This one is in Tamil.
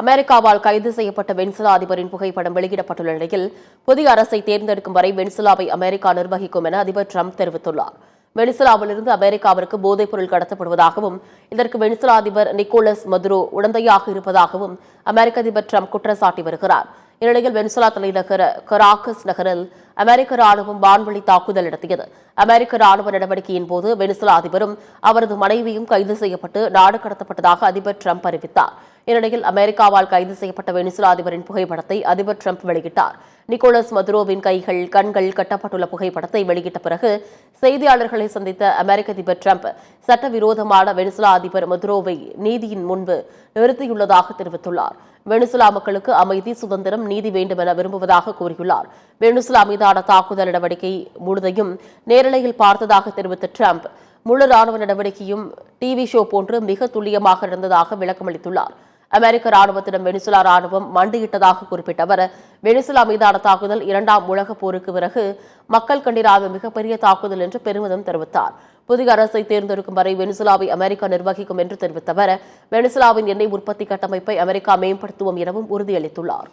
அமெரிக்காவால் கைது செய்யப்பட்ட வெனிசுலா அதிபரின் புகைப்படம் வெளியிடப்பட்டுள்ள நிலையில் புதிய அரசை தேர்ந்தெடுக்கும் வரை வெனிசுலாவை அமெரிக்கா நிர்வகிக்கும் என அதிபர் ட்ரம்ப் தெரிவித்துள்ளார். வெனிசுலாவிலிருந்து அமெரிக்காவிற்கு போதைப்பொருள் கடத்தப்படுவதாகவும் இதற்கு வெனிசுலா அதிபர் நிக்கோலஸ் மதுரோ உடந்தையாக இருப்பதாகவும் அமெரிக்க அதிபர் ட்ரம்ப் குற்றம் சாட்டி வருகிறார். இந்நிலையில் வெனிசுலா தலைநகர கராக்கஸ் நகரில் அமெரிக்க ராணுவம் வான்வழி தாக்குதல் நடத்தியது. அமெரிக்க ராணுவ நடவடிக்கையின் போது வெனிசுலா அதிபரும் அவரது மனைவியும் கைது செய்யப்பட்டு நாடு கடத்தப்பட்டதாக அதிபர் ட்ரம்ப் அறிவித்தார். இந்நிலையில் அமெரிக்காவால் கைது செய்யப்பட்ட வெனிசுலா அதிபரின் புகைப்படத்தை அதிபர் ட்ரம்ப் வெளியிட்டார். நிக்கோலஸ் மதுரோவின் கைகள் கண்கள் கட்டப்பட்டுள்ள புகைப்படத்தை வெளியிட்ட பிறகு செய்தியாளர்களை சந்தித்த அமெரிக்க அதிபர் ட்ரம்ப் சட்டவிரோதமான வெனிசுலா அதிபர் மதுரோவை நீதியின் முன்பு நிறுத்தியுள்ளதாக தெரிவித்துள்ளார். வெனிசுலா மக்களுக்கு அமைதி சுதந்திரம் நீதி வேண்டும் என விரும்புவதாக கூறியுள்ளார். வெனிசுலா மீதான தாக்குதல் நடவடிக்கை முழுதையும் நேரலையில் பார்த்ததாக தெரிவித்த ட்ரம்ப் முழு ராணுவ நடவடிக்கையும் டிவி ஷோ போன்று மிக துல்லியமாக இருந்ததாக விளக்கமளித்துள்ளார். அமெரிக்க ராணுவத்திடம் வெனிசுலா ராணுவம் மண்டியிட்டதாக குறிப்பிட்ட அவர் வெனிசுலா மீதான தாக்குதல் இரண்டாம் உலகப் போருக்கு பிறகு மக்கள் கண்டிராத மிகப்பெரிய தாக்குதல் என்று பெருமிதம் தெரிவித்தார். புதிய அரசை தேர்ந்தெடுக்கும் வரை வெனிசுலாவை அமெரிக்கா நிர்வகிக்கும் என்று தெரிவித்த அவர் வெனிசுலாவின் எண்ணெய் உற்பத்தி கட்டமைப்பை அமெரிக்கா மேம்படுத்துவோம் எனவும் உறுதியளித்துள்ளார்.